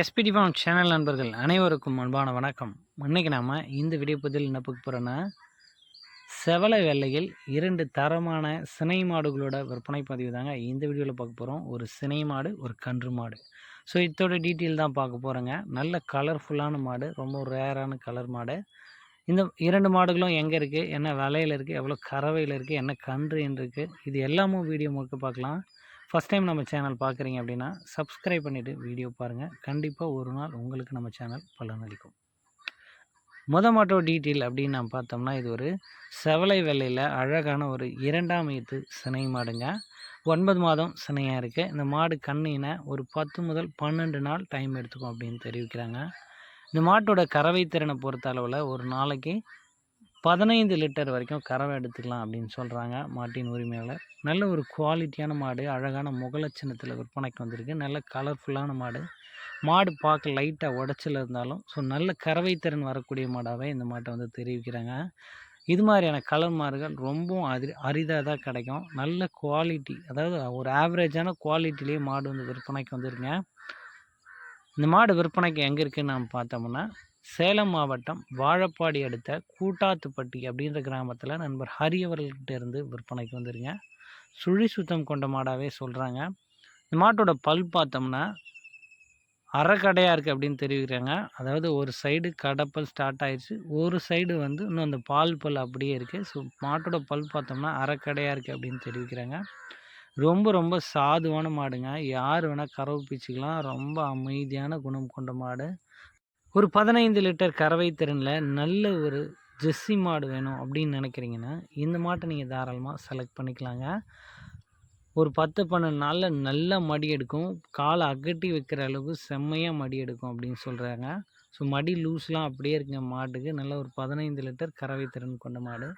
SPD form channel நண்பர்கள் அனைவருக்கும் அன்பான வணக்கம். இன்றைக்கி நாம் இந்த வீடியோ பதில் என்ன பார்க்க போகிறோன்னா செவலை வெள்ளையில் இரண்டு தரமான சினை மாடுகளோட விற்பனை பதிவு தாங்க இந்த வீடியோவில் பார்க்க போகிறோம் ஒரு சினை மாடு ஒரு கன்று மாடு. ஸோ இதோட டீட்டெயில் தான் பார்க்க போகிறோங்க நல்ல கலர்ஃபுல்லான மாடு ரொம்ப ரேரான கலர் மாடு. இந்த இரண்டு மாடுகளும் எங்கே இருக்குது என்ன விலையில் இருக்குது எவ்வளோ கறவையில் இருக்குது என்ன கன்று இருக்குது இது எல்லாமும் வீடியோ முழுக்க பார்க்கலாம். ஃபஸ்ட் டைம் நம்ம சேனல் பார்க்குறீங்க அப்படின்னா சப்ஸ்கிரைப் பண்ணிவிட்டு வீடியோ பாருங்கள் கண்டிப்பாக ஒரு நாள் உங்களுக்கு நம்ம சேனல் பலனளிக்கும். முத மாட்டோ டீட்டெயில் அப்படின்னு நம்ம பார்த்தோம்னா இது ஒரு செவலை வெள்ளையில் அழகான ஒரு இரண்டாம் ஈத்து சினை மாடுங்க. ஒன்பது மாதம் சினையாக இருக்குது இந்த மாடு கண்ணினை ஒரு பத்து முதல் பன்னெண்டு நாள் டைம் எடுத்துக்கும் அப்படின்னு தெரிவிக்கிறாங்க. இந்த மாட்டோட கறவை திறனை பொறுத்த அளவில் ஒரு நாளைக்கு பதினைந்து லிட்டர் வரைக்கும் கறவை எடுத்துக்கலாம் அப்படின்னு சொல்கிறாங்க மாட்டின் உரிமையாளர். நல்ல ஒரு குவாலிட்டியான மாடு அழகான முகலட்சணத்தில் விற்பனைக்கு வந்திருக்கு. நல்ல கலர்ஃபுல்லான மாடு. மாடு பார்க்க லைட்டாக உடச்சல் இருந்தாலும் ஸோ நல்ல கறவை திறன் வரக்கூடிய மாடாகவே இந்த மாட்டை வந்து தெரிவிக்கிறாங்க. இது மாதிரியான கலர் மாடுகள் ரொம்பவும் அரி அரிதாக தான் கிடைக்கும். நல்ல குவாலிட்டி அதாவது ஒரு ஆவரேஜான குவாலிட்டிலேயே மாடு வந்து விற்பனைக்கு வந்துருங்க இந்த மாடு விற்பனைக்கு எங்கே இருக்குதுன்னு நம்ம பார்த்தோம்னா சேலம் மாவட்டம் வாழப்பாடி அடுத்த கூட்டாத்துப்பட்டி அப்படின்ற கிராமத்தில் நண்பர் ஹரி அவர்கள்கிட்ட இருந்து விற்பனைக்கு வந்துருங்க சுழி சுத்தம் கொண்ட மாடாகவே சொல்கிறாங்க இந்த மாட்டோட பல் பார்த்தோம்னா அறக்கடையாக இருக்குது அப்படின்னு தெரிவிக்கிறாங்க. அதாவது ஒரு சைடு கடப்பல் ஸ்டார்ட் ஆயிடுச்சு ஒரு சைடு வந்து இன்னும் அந்த பால் பல் அப்படியே இருக்குது ஸோ மாட்டோட பல் பார்த்தோம்னா அறக்கடையாக இருக்குது அப்படின்னு தெரிவிக்கிறாங்க. ரொம்ப ரொம்ப சாதுவான மாடுங்க. யார் வேணால் கறவு பீச்சிக்கலாம். ரொம்ப அமைதியான குணம் கொண்ட மாடு. ஒரு பதினைந்து லிட்டர் கறவை திறனில் நல்ல ஒரு ஜெஸ்ஸி மாடு வேணும் அப்படின்னு நினைக்கிறீங்கன்னா இந்த மாட்டை நீங்கள் தாராளமாக செலக்ட் பண்ணிக்கலாங்க. ஒரு பத்து பன்னெண்டு நாளில் நல்லா மடி எடுக்கும். காலை அகட்டி வைக்கிற அளவுக்கு செம்மையாக மடி எடுக்கும் அப்படின்னு சொல்கிறாங்க ஸோ மடி லூஸ்லாம் அப்படியே இருக்குங்க மாட்டுக்கு. நல்ல ஒரு பதினைந்து லிட்டர் கறவை திறன் கொண்ட மாடு.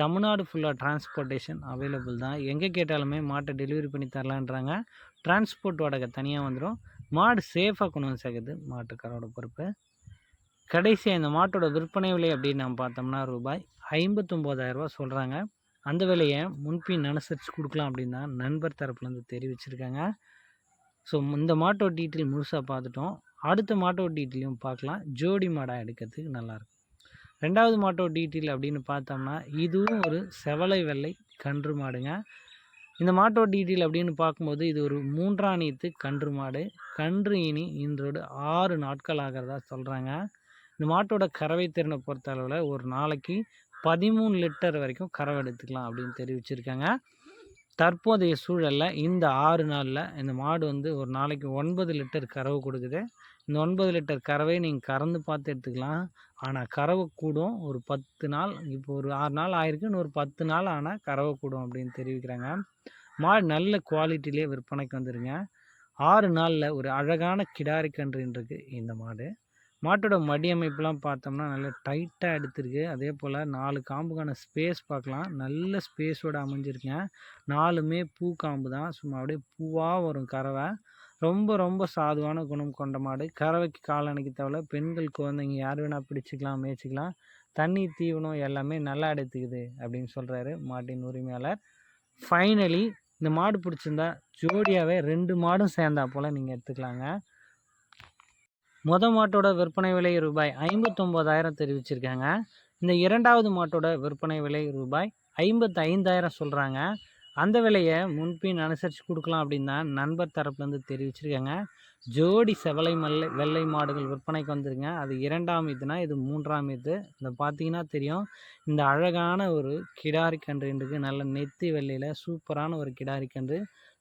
தமிழ்நாடு ஃபுல்லாக டிரான்ஸ்போர்ட்டேஷன் அவைலபிள் தான். எங்கே கேட்டாலுமே மாட்டை டெலிவரி பண்ணி தரலான்றாங்க. டிரான்ஸ்போர்ட் வாடகை தனியாக வந்துடும் மாடு சேஃபாக கொண்டு வந்து சேர்க்குது மாட்டுக்காரோட பொறுப்பு. கடைசியாக இந்த மாட்டோட விற்பனை விலை அப்படின்னு நம்ம பார்த்தோம்னா ரூபாய் ஐம்பத்தொம்போதாயிரரூபா சொல்கிறாங்க அந்த விலையை முன்பின் அனுசரித்து கொடுக்கலாம் அப்படின்னு தான் நண்பர் தரப்புலேருந்து தெரிவிச்சிருக்காங்க. ஸோ இந்த மாட்டோ டீட்டெயில் முழுசாக பார்த்துட்டோம். அடுத்த மாட்டோ டீட்டெயிலையும் பார்க்கலாம். ஜோடி மாடாக எடுக்கிறதுக்கு நல்லாயிருக்கும் ரெண்டாவது மாட்டோ டீட்டெயில் அப்படின்னு பார்த்தோம்னா இதுவும் ஒரு செவலை வெள்ளை கன்று மாடுங்க. இந்த மாட்டோட டீட்டெயில் அப்படின்னு பார்க்கும்போது இது ஒரு மூன்றாம் கன்று மாடு. கன்று இனி இன்றோடு ஆறு நாட்கள் ஆகிறதா சொல்கிறாங்க இந்த மாட்டோட கறவை திறனை பொறுத்த அளவில் ஒரு நாளைக்கு பதிமூணு லிட்டர் வரைக்கும் கறவை எடுத்துக்கலாம் அப்படின்னு தெரிவிச்சிருக்காங்க. தற்போதைய சூழலில் இந்த ஆறு நாளில் இந்த மாடு வந்து ஒரு நாளைக்கு ஒன்பது லிட்டர் கறவை கொடுக்குது. இந்த ஒன்பது லிட்டர் கறவை நீங்கள் கறந்து பார்த்து எடுத்துக்கலாம். ஆனால் கறவை கூடும். ஒரு பத்து நாள் இப்போ ஒரு ஆறு நாள் ஆயிருக்கு. இன்னொரு ஒரு பத்து நாள் ஆனால் கறவை கூடும் அப்படின்னு தெரிவிக்கிறாங்க. மாடு நல்ல குவாலிட்டிலே விற்பனைக்கு வந்துருங்க. ஆறு நாளில் ஒரு அழகான கிடாரி கன்றுன்றிருக்கு இந்த மாடு. மாட்டோட மடி அமைப்புலாம் பார்த்தோம்னா நல்ல டைட்டாக எடுத்திருக்கு. அதே போல் நாலு காம்புக்கான ஸ்பேஸ் பார்க்கலாம். நல்ல ஸ்பேஸோடு அமைஞ்சிருக்கேன் நாலுமே பூ காம்பு தான். சும்மா அப்படியே பூவாக வரும் கறவை. ரொம்ப ரொம்ப சாதுவான குணம் கொண்ட மாடு. கறவைக்கு காலணிக்கு தவிர பெண்கள் குழந்தைங்க யார் வேணால் பிடிச்சிக்கலாம் மேய்ச்சிக்கலாம் தண்ணி தீவனம் எல்லாமே நல்லா எடுத்துக்குது அப்படின்னு சொல்கிறாரு மாட்டின் உரிமையாளர். ஃபைனலி இந்த மாடு பிடிச்சிருந்தா ஜோடியாகவே ரெண்டு மாடும் சேர்ந்தா போல் நீங்கள் எடுத்துக்கலாங்க. முத மாட்டோட விற்பனை விலை ரூபாய் ஐம்பத்தொம்போதாயிரம் தெரிவிச்சிருக்காங்க. இந்த இரண்டாவது மாட்டோட விற்பனை விலை ரூபாய் ஐம்பத்தைந்தாயிரம் சொல்கிறாங்க அந்த விலையை முன்பின் அனுசரித்து கொடுக்கலாம் அப்படின்னு தான் நண்பர் தரப்புலேருந்து தெரிவிச்சிருக்காங்க. ஜோடி செவலை மல்லை வெள்ளை மாடுகள் விற்பனைக்கு வந்துருங்க. அது இரண்டாம் இதுனா இது மூன்றாம் இது இந்த பார்த்தீங்கன்னா தெரியும். இந்த அழகான ஒரு கிடாரி கன்று நல்ல நெத்தி வெள்ளையில் சூப்பரான ஒரு கிடாரி கன்று.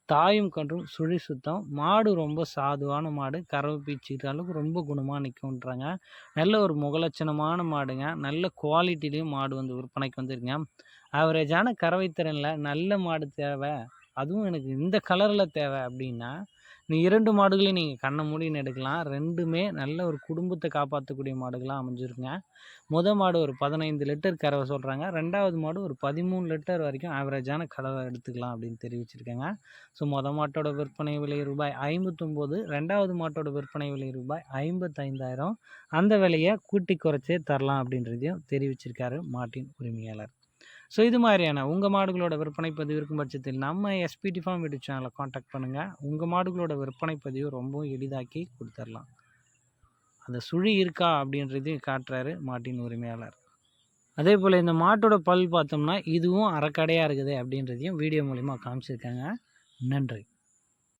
தாயும் கன்றும் சுழி சுத்தம். மாடு ரொம்ப சாதுவான மாடு. கறவை பீச்சுக்கிற அளவுக்கு ரொம்ப குணமாக நிற்கும்ன்றாங்க நல்ல ஒரு முகலட்சணமான மாடுங்க. நல்ல குவாலிட்டிலையும் மாடு வந்து விற்பனைக்கு வந்துருங்க ஆவரேஜான கறவை திறனில் நல்ல மாடு தேவை. அதுவும் எனக்கு இந்த கலரில் தேவை அப்படின்னா நீ இரண்டு மாடுகளையும் நீங்கள் கண்ணை மூடின்னு எடுக்கலாம். ரெண்டுமே நல்ல ஒரு குடும்பத்தை காப்பாற்றக்கூடிய மாடுகளாக அமைஞ்சிருங்க. முத மாடு ஒரு பதினைந்து லிட்டர் கறவை சொல்கிறாங்க ரெண்டாவது மாடு ஒரு பதிமூணு லிட்டர் வரைக்கும் ஆவரேஜான கலவை எடுத்துக்கலாம் அப்படின்னு தெரிவிச்சிருக்கேங்க. ஸோ மொத மாட்டோட விற்பனை விலை ரூபாய் ஐம்பத்தொம்போது ரெண்டாவது மாட்டோட விற்பனை விலை ரூபாய் ஐம்பத்தைந்தாயிரம். அந்த விலையை கூட்டி குறைச்சே தரலாம் அப்படின்றதையும் தெரிவிச்சிருக்காரு மாட்டின் உரிமையாளர். ஸோ இது மாதிரியான உங்கள் மாடுகளோட விற்பனை பதிவு இருக்கும் பட்சத்தில் நம்ம எஸ்பிடி ஃபார்ம் வீடியோ சேனலை காண்டாக்ட் பண்ணுங்கள் உங்கள் மாடுகளோட விற்பனை பதிவு ரொம்பவும் எளிதாக்கி கொடுத்துர்லாம். அந்த சுழி இருக்கா அப்படின்றதையும் காட்டுறாரு மாட்டின் உரிமையாளர். அதே போல் இந்த மாட்டோட பல் பார்த்தோம்னா இதுவும் அறக்கடையாக இருக்குது அப்படின்றதையும் வீடியோ மூலிமா காமிச்சிருக்காங்க. நன்றி.